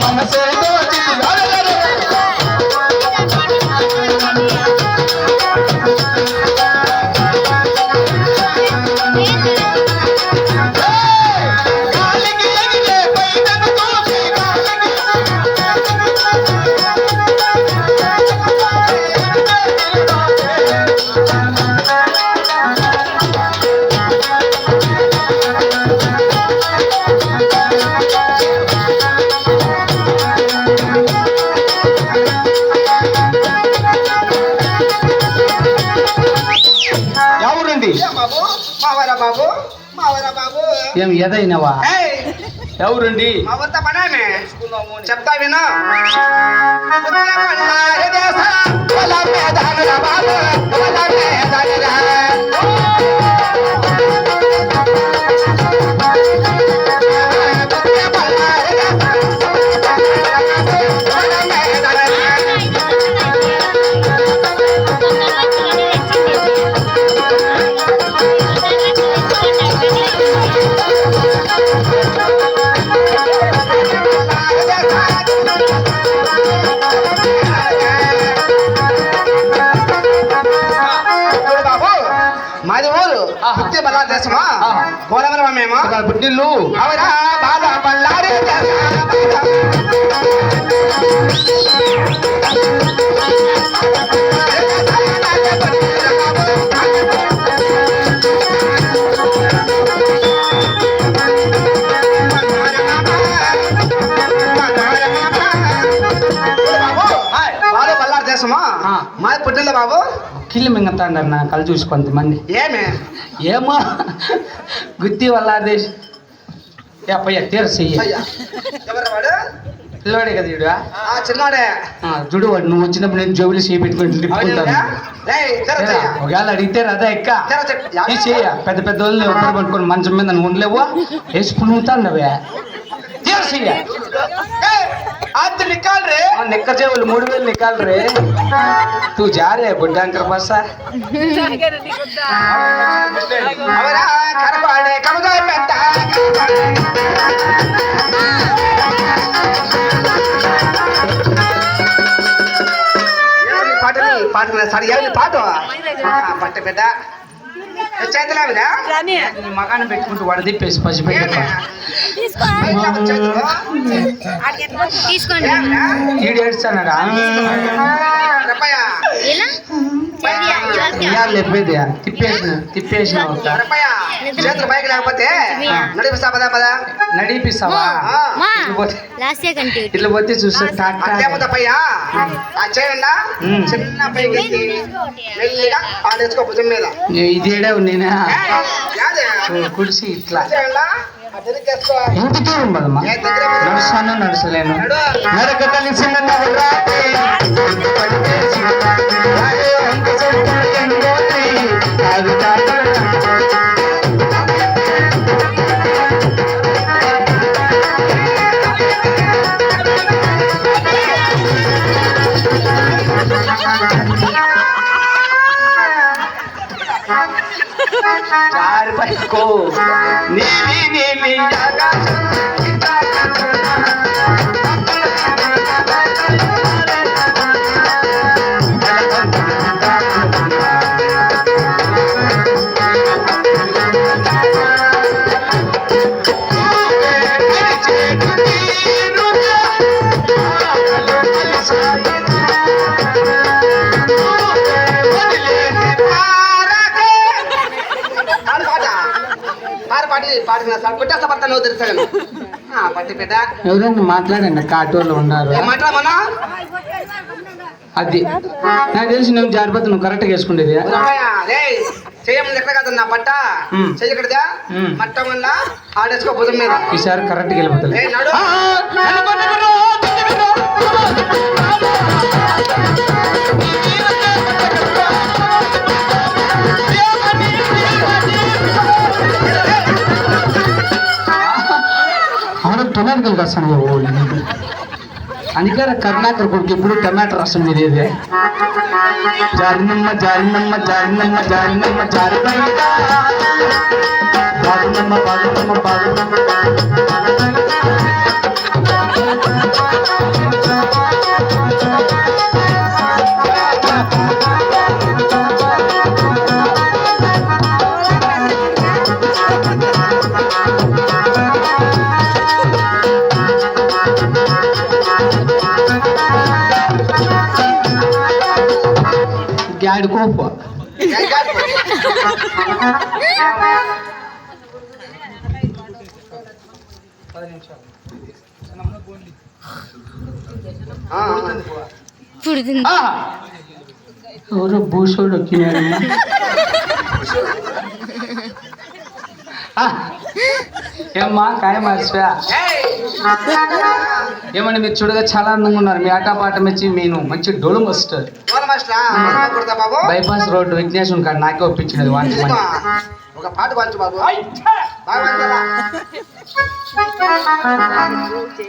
మనసే బాబు మావరా బాబు. ఏం ఎదైనవా ఎవరండి? మా వద్ద పనామే చెప్తా విను. పుట్టి బల్లా దేశమా ఆహా. గోలవరం మేము అక్కడ పుట్టిల్లు అవరా బాల బల్లారి దేశ హాయ్. బాలు బల్లారి దేశమా గొడ్డల బాబు. కిల్లు మింగతాండి అన్న కళ్ళు చూసి కొంతమంది. ఏమే? ఏమో? గుత్తి వల్ల ఏ అప్పయ్య తీరసి పిల్లవాడే కదా చూడు చిన్నవాడే. చూడు వాడు నువ్వు వచ్చినప్పుడు నేను జోబులు చేయి పెట్టుకుంటుంది ఒకవేళ అడిగితే రదా ఎక్క? చేయ పెద్ద పెద్ద వాళ్ళు ఎవరు పట్టుకొని మంచం మీద నువ్వు ఉండలేవు. వేసి పుణుగుతాండవే తీరసియ్య నిక్కాలి రే నిక్క చెవులు మూడు వేలు నిక్కాలి రే తూ జారే బుడ్డాంకర్ బస్సా అవరా కరపాడే కమగా పెట్ట పాటని పాట సరి ఏమి పాట పట్ట బిడ్డ చేతలేవిరా నీ మగాన్ని పెట్టుకుంటూ వాడు తిప్పేసి పసిపెట్ట తీసుకోండి. ఏడుస్తాడా తిప్పేసిన తిప్పేసిన చేతులు పైకి లేకపోతే నడిపిస్తా పదా పదా? నడిపిస్తావా? ఇట్లా పోతే చూస్తే చేయండా. చిన్న పైకి మెల్లిగా ఆడేసుకో భుజం మీద. నేనా? కుడిసి ఇట్లా. ఇంటికే ఆ తిరిగేసుకో ఎంత దూరం పదమ్మా ఏ దగ్గర నడుస్తాను నడక కలిసిన चार बायको नेहमी नेहमी जागा. పాడు పాటి పాడిన సార్ కొట్టేస్తా పడతా నువ్వు తెలుసాను పట్టి బిడ్డ ఎవరైనా మాట్లాడండి ఆటోలో ఉన్నారు మాట్లాడమన్నా అది నాకు తెలిసి నువ్వు జారిపోతే నువ్వు కరెక్ట్గా వేసుకుండేది చేయమని ఎక్కడ కాదు నా పట్ట ఉమ్. చెయ్యకూడదా ఉమ్. మట్టం వల్ల ఆడేసుకో భుజం మీద ఈసారి కరెక్ట్గా వెళ్ళిపోతుంది கர்நாடகத்தில் ரசம் ஓ అనికార కర్ణాకర్ కొడుకు ఎప్పుడు టమాటా రసం మీరేదే జారినమ్మ జారినమ్మ జారినమ్మ జారినమ్మ జారినమ్మ బాగునమ్మ బాగునమ్మ బాగునమ్మ గ్యాడి కోపు ఆ, పుడుతుంది ఆ! ఎవరో భూషోడు వచ్చినాడు ఏమ్మా కాయ మార్చిపోయా ఏయ్, ఏమండి మీరు చూడగా చాలా అందంగా ఉన్నారు. మీ ఆట పాట మెచ్చి నేను మంచి డోలు మాస్టరా? బైపాస్ రోడ్డు విఘ్నేశ్వరం కాడ నాకే ఒప్పించినది వాంచమని. ఒక పాట పాడు బాబు?